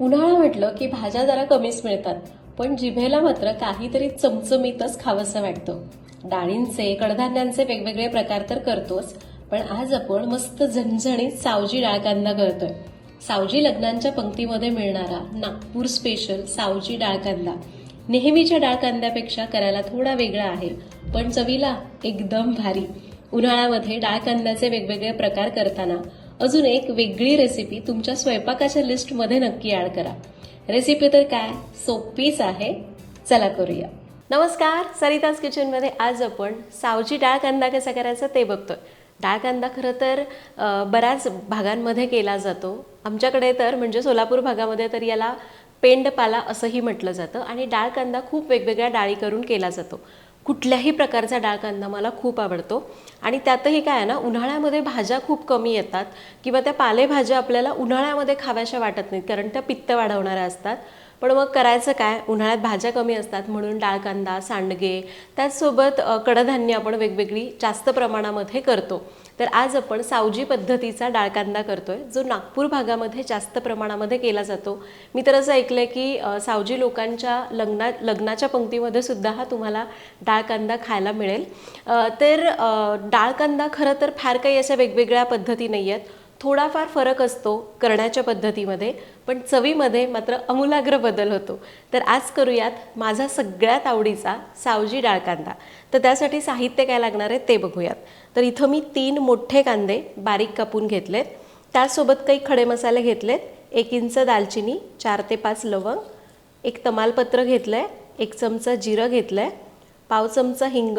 उन्हाळा म्हटलं की भाज्या जरा कमीच मिळतात पण जिभेला मात्र काहीतरी चमचमीतच खावंसं वाटतं. डाळींचे कडधान्यांचे वेगवेगळे प्रकार तर करतोच पण आज आपण मस्त झणझणीत सावजी डाळ कांदा करतोय सावजी लग्नांच्या पंक्तीमध्ये मिळणारा नागपूर स्पेशल सावजी डाळ कांदा नेहमीच्या डाळ कांद्यापेक्षा करायला थोडा वेगळा आहे पण चवीला एकदम भारी. उन्हाळ्यामध्ये डाळ कांद्याचे वेगवेगळे प्रकार करताना अजून एक वेगळी रेसिपी तुमच्या स्वयंपाकाच्या लिस्टमध्ये नक्की ऍड करा. रेसिपी तर काय? सोपीच आहे. चला करूया. नमस्कार. सरिताज किचनमध्ये आज आपण सावजी डाळ कांदा कसा करायचा ते बघतोय. डाळ कांदा खरं तर बऱ्याच भागांमध्ये केला जातो. आमच्याकडे तर म्हणजे सोलापूर भागामध्ये तर याला पेंडपाला असंही म्हटलं जातं आणि डाळ कांदा खूप वेगवेगळ्या डाळी करून केला जातो. कुठल्याही प्रकारचा डाळ कांदा मला खूप आवडतो. आणि त्यातही काय आहे ना उन्हाळ्यामध्ये भाज्या खूप कमी येतात किंवा त्या पालेभाज्या आपल्याला उन्हाळ्यामध्ये खाव्याशा वाटत नाहीत कारण त्या पित्त वाढवणाऱ्या असतात. पण मग करायचं काय? उन्हाळ्यात भाज्या कमी असतात म्हणून डाळ कांदा सांडगे त्याचसोबत कडधान्य आपण वेगवेगळी जास्त प्रमाणामध्ये करतो. तर आज आपण सावजी पद्धतीचा डाळ कांदा करतोय जो नागपूर भागामध्ये जास्त प्रमाणामध्ये केला जातो. मी तर असं ऐकलंय की सावजी लोकांच्या लग्ना लग्नाच्या पंक्तीमध्ये सुद्धा हा तुम्हाला डाळ कांदा खायला मिळेल. तर डाळ कांदा खरं तर फार काही अशा वेगवेगळ्या पद्धती नाही आहेत थोडाफार फरक असतो करण्याच्या पद्धतीमध्ये पण चवीमध्ये मात्र अमूलाग्र बदल होतो. तर आज करूयात माझा सगळ्यात आवडीचा सावजी डाळ कांदा. तर त्यासाठी साहित्य काय लागणार आहे ते बघूयात. तर इथं मी तीन मोठे कांदे बारीक कापून घेतलेत. त्यासोबत काही खडे मसाले घेतलेत. एक इंच दालचिनी चार ते पाच लवंग एक तमालपत्र घेतलं आहे एक चमचा जिरं घेतलं आहे पाव चमचा हिंग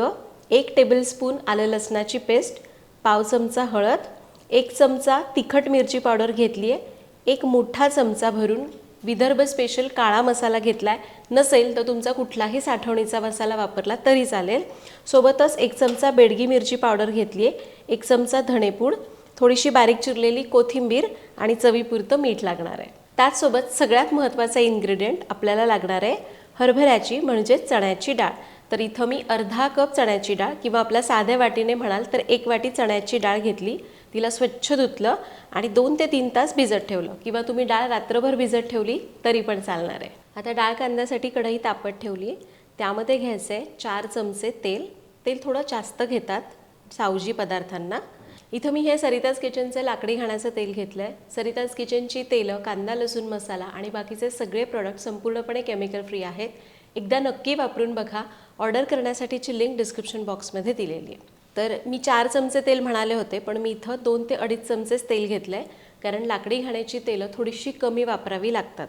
एक टेबलस्पून आलं लसणाची पेस्ट पाव चमचा हळद एक चमचा तिखट मिरची पावडर घेतली आहे एक मोठा चमचा भरून विदर्भ स्पेशल काळा मसाला घेतला आहे नसेल तर तुमचा कुठलाही साठवणीचा मसाला वापरला तरी चालेल. सोबतच एक चमचा बेडगी मिरची पावडर घेतली आहे एक चमचा धणेपूड थोडीशी बारीक चिरलेली कोथिंबीर आणि चवीपुरतं मीठ लागणार आहे. त्याचसोबत सगळ्यात महत्त्वाचा इन्ग्रेडियंट आपल्याला लागणार आहे हरभऱ्याची म्हणजेच चण्याची डाळ. तर इथं मी अर्धा कप चण्याची डाळ किंवा आपल्या साध्या वाटीने म्हणाल तर एक वाटी चण्याची डाळ घेतली. तिला स्वच्छ धुतलं आणि दोन ते तीन तास भिजत ठेवलं. किंवा तुम्ही डाळ रात्रभर भिजत ठेवली तरी पण चालणार आहे. आता डाळ कांद्यासाठी कढई तापत ठेवली. त्यामध्ये घ्यायचं आहे चार चमचे तेल. तेल थोडं जास्त घेतात सावजी पदार्थांना. इथं मी हे सरिताज किचनचं लाकडी घाण्याचं तेल घेतलं आहे सरिताज किचनची तेलं कांदा लसूण मसाला आणि बाकीचे सगळे प्रोडक्ट संपूर्णपणे केमिकल फ्री आहेत. एकदा नक्की वापरून बघा. ऑर्डर करण्यासाठीची लिंक डिस्क्रिप्शन बॉक्समध्ये दिलेली आहे. तर मी चार चमचे तेल म्हणाले होते पण मी इथं दोन ते अडीच चमचेच तेल घेतलं आहे कारण लाकडी घाण्याची तेलं थोडीशी कमी वापरावी लागतात.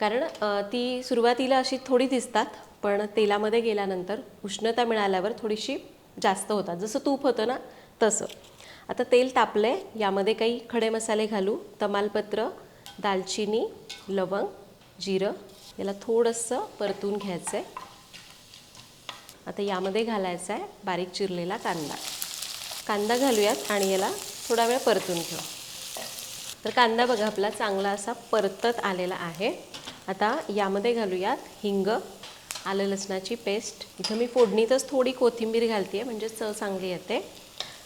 कारण ती सुरुवातीला अशी थोडी दिसतात पण तेलामध्ये गेल्यानंतर उष्णता मिळाल्यावर थोडीशी जास्त होतात. जसं तूप होतं ना तसं. आता तेल तापलं आहे यामध्ये काही खडे मसाले घालू तमालपत्र दालचिनी लवंग जिरं याला थोडंसं परतून घ्यायचं आहे आता यामध्ये घालायचा आहे बारीक चिरलेला कांदा. कांदा घालूयात आणि याला थोडा वेळ परतून घेऊ. तर कांदा बघा आपला चांगला असा परतत आलेला आहे. आता यामध्ये घालूयात हिंग आलं लसणाची पेस्ट. इथं मी फोडणीतच थोडी कोथिंबीर घालते आहे म्हणजे चव चांगली येते.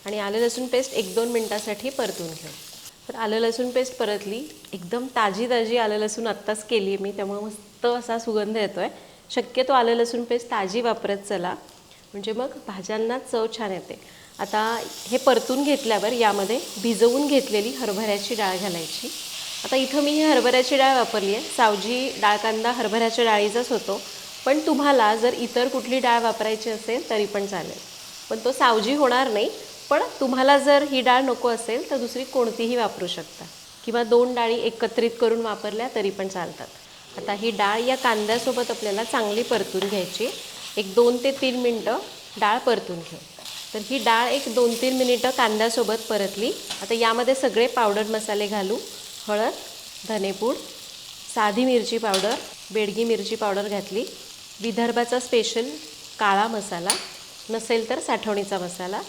आणि आलं लसूण पेस्ट एक दोन मिनटासाठी परतून घेऊ. तर आलं लसूण पेस्ट परतली. एकदम ताजी ताजी आलं लसूण आत्ताच केली आहे मी त्यामुळे मस्त असा सुगंध येतो आहे शक्यतो आलं लसूण पेस्ट ताजी वापरत चला. म्हणजे मग भाज्यांना चव छान येते. आता हे परतून घेतल्यावर यामध्ये भिजवून घेतलेली हरभऱ्याची डाळ घालायची. आता इथं मी ही हरभऱ्याची डाळ वापरली आहे सावजी डाळ कांदा हरभऱ्याच्या डाळीचाच होतो. पण तुम्हाला जर इतर कुठली डाळ वापरायची असेल तरी पण चालेल. पण तो सावजी होणार नाही. पण तुम्हाला जर ही डाळ नको असेल तर दुसरी कोणतीही वापरू शकता. किंवा दोन डाळी एकत्रित करून वापरल्या तरी पण चालतात. आता ही डाळ या कांद्यासोबत आपल्याला चांगली परतून घ्यायची. एक दोन ते तीन मिनटं डाळ परतून घेऊ. तर ही डाळ एक दोन तीन मिनिटं कांद्यासोबत परतली. आता यामध्ये सगळे पावडर मसाले घालू. हळद धनेपूड साधी मिरची पावडर बेडगी मिरची पावडर घातली. विदर्भाचा स्पेशल काळा मसाला नसेल तर साठवणीचा मसाला.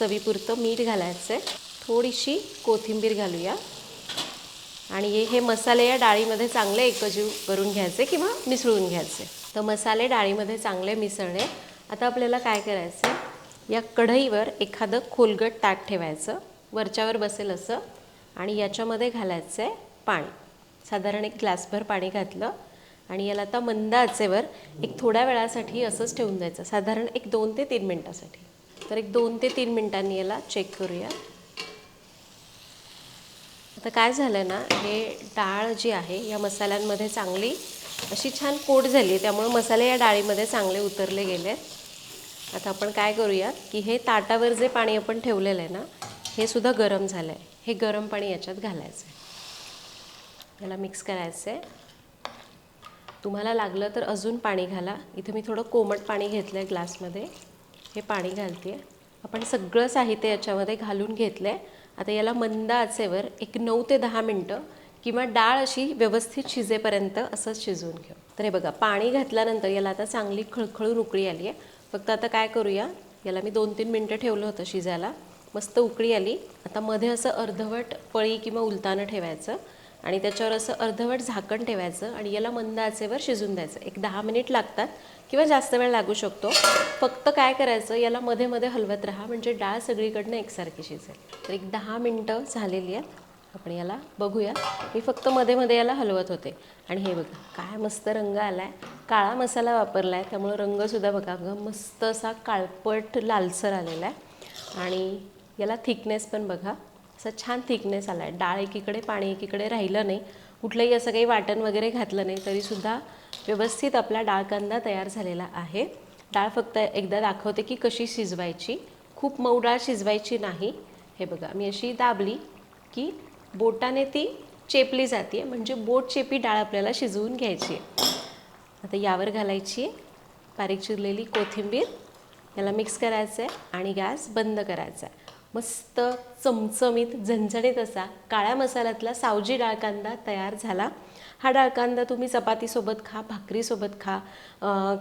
चवीपुरतं मीठ घालायचं आहे थोडीशी कोथिंबीर घालूया. आणि हे मसाले या डाळीमध्ये चांगले एकजीव करून घ्यायचे किंवा मिसळून घ्यायचे. तर मसाले डाळीमध्ये चांगले मिसळले. आता आपल्याला काय करायचं या कढईवर एखादं खोलगट ताट ठेवायचं. वरच्यावर बसेल असं. आणि याच्यामध्ये घालायचं आहे पाणी. साधारण एक ग्लासभर पाणी घातलं. आणि याला आता मंद आचेवर एक थोड्या वेळासाठी असंच ठेवून द्यायचं. साधारण एक दोन ते तीन मिनटासाठी. तर एक दोन ते तीन मिनटांनी याला चेक करूया. आता काय झालं ना हे डाळ जी आहे या मसाल्यांमध्ये चांगली अशी छान कोट झाली आहे त्यामुळे मसाले या डाळीमध्ये चांगले उतरले गेले आता आपण काय करूया की हे ताटावर जे पाणी आपण ठेवलेलं आहे ना हे सुद्धा गरम झालं आहे हे गरम पाणी याच्यात घालायचं आहे याला मिक्स करायचं आहे तुम्हाला लागलं तर अजून पाणी घाला. इथे मी थोडं कोमट पाणी घेतलं आहे ग्लासमध्ये हे पाणी घालते आपण सगळं साहित्य याच्यामध्ये घालून घेतलं आहे आता याला मंद आचेवर एक नऊ ते दहा मिनटं किंवा डाळ अशी व्यवस्थित शिजेपर्यंत असंच शिजवून घेऊ. तर हे बघा पाणी घातल्यानंतर याला आता चांगली खळखळून उकळी आली आहे. फक्त आता काय करूया याला मी दोन तीन मिनटं ठेवलं होतं शिजायला. मस्त उकळी आली. आता मध्ये असं अर्धवट पळी किंवा उलतानं ठेवायचं. आणि त्याच्यावर असं अर्धवट झाकण ठेवायचं आणि याला मंद आचेवर शिजून द्यायचं. एक दहा मिनिट लागतात किंवा जास्त वेळ लागू शकतो. फक्त काय करायचं याला मध्ये मध्ये हलवत राहा. म्हणजे डाळ सगळीकडनं एकसारखी शिजेल. तर एक दहा मिनटं झालेली आहेत. आपण याला बघूया. मी फक्त मध्ये मध्ये याला हलवत होते. आणि हे बघा काय मस्त रंग आला आहे काळा मसाला वापरला आहे त्यामुळं रंगसुद्धा बघा गं मस्त असा काळपट लालसर आलेला आहे. आणि याला थिकनेस पण बघा. असा छान थिकनेस आला आहे डाळ एकीकडे पाणी एकीकडे राहिलं नाही. कुठलंही असं काही वाटण वगैरे घातलं नाही तरीसुद्धा व्यवस्थित आपला डाळ कांदा तयार झालेला आहे. डाळ फक्त एकदा दाखवते की कशी शिजवायची. खूप मऊ डाळ शिजवायची नाही. हे बघा मी अशी दाबली की बोटाने ती चेपली जाते म्हणजे बोट चेपी डाळ आपल्याला शिजवून घ्यायची आहे आता यावर घालायची आहे बारीक चिरलेली कोथिंबीर. याला मिक्स करायचं आहे आणि गॅस बंद करायचा आहे मस्त चमचमीत झणझणीत असा काळ्या मसाल्यातला सावजी डाळ कांदा तयार झाला. हा डाळ कांदा तुम्ही चपातीसोबत खा भाकरीसोबत खा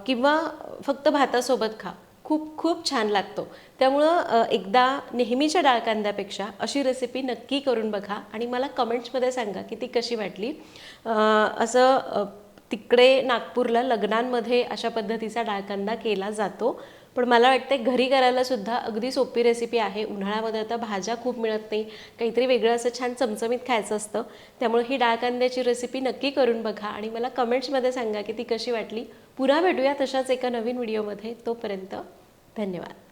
किंवा फक्त भातासोबत खा. खूप खूप छान लागतो. त्यामुळं एकदा नेहमीच्या डाळ कांद्यापेक्षा अशी रेसिपी नक्की करून बघा आणि मला कमेंट्समध्ये सांगा की ती कशी वाटली. असं तिकडे नागपूरला लग्नांमध्ये अशा पद्धतीचा डाळकांदा केला जातो. पण मला वाटतं घरी करायला सुद्धा अगदी सोपी रेसिपी आहे. उन्हाळ्यामध्ये आता भाज्या खूप मिळत नाही. काहीतरी वेगळं असं छान चमचमीत खायचं असतं. त्यामुळे ही डाळ कांद्याची रेसिपी नक्की करून बघा आणि मला कमेंट्समध्ये सांगा की ती कशी वाटली. पुन्हा भेटूया तशाच एका नवीन व्हिडिओमध्ये तोपर्यंत धन्यवाद.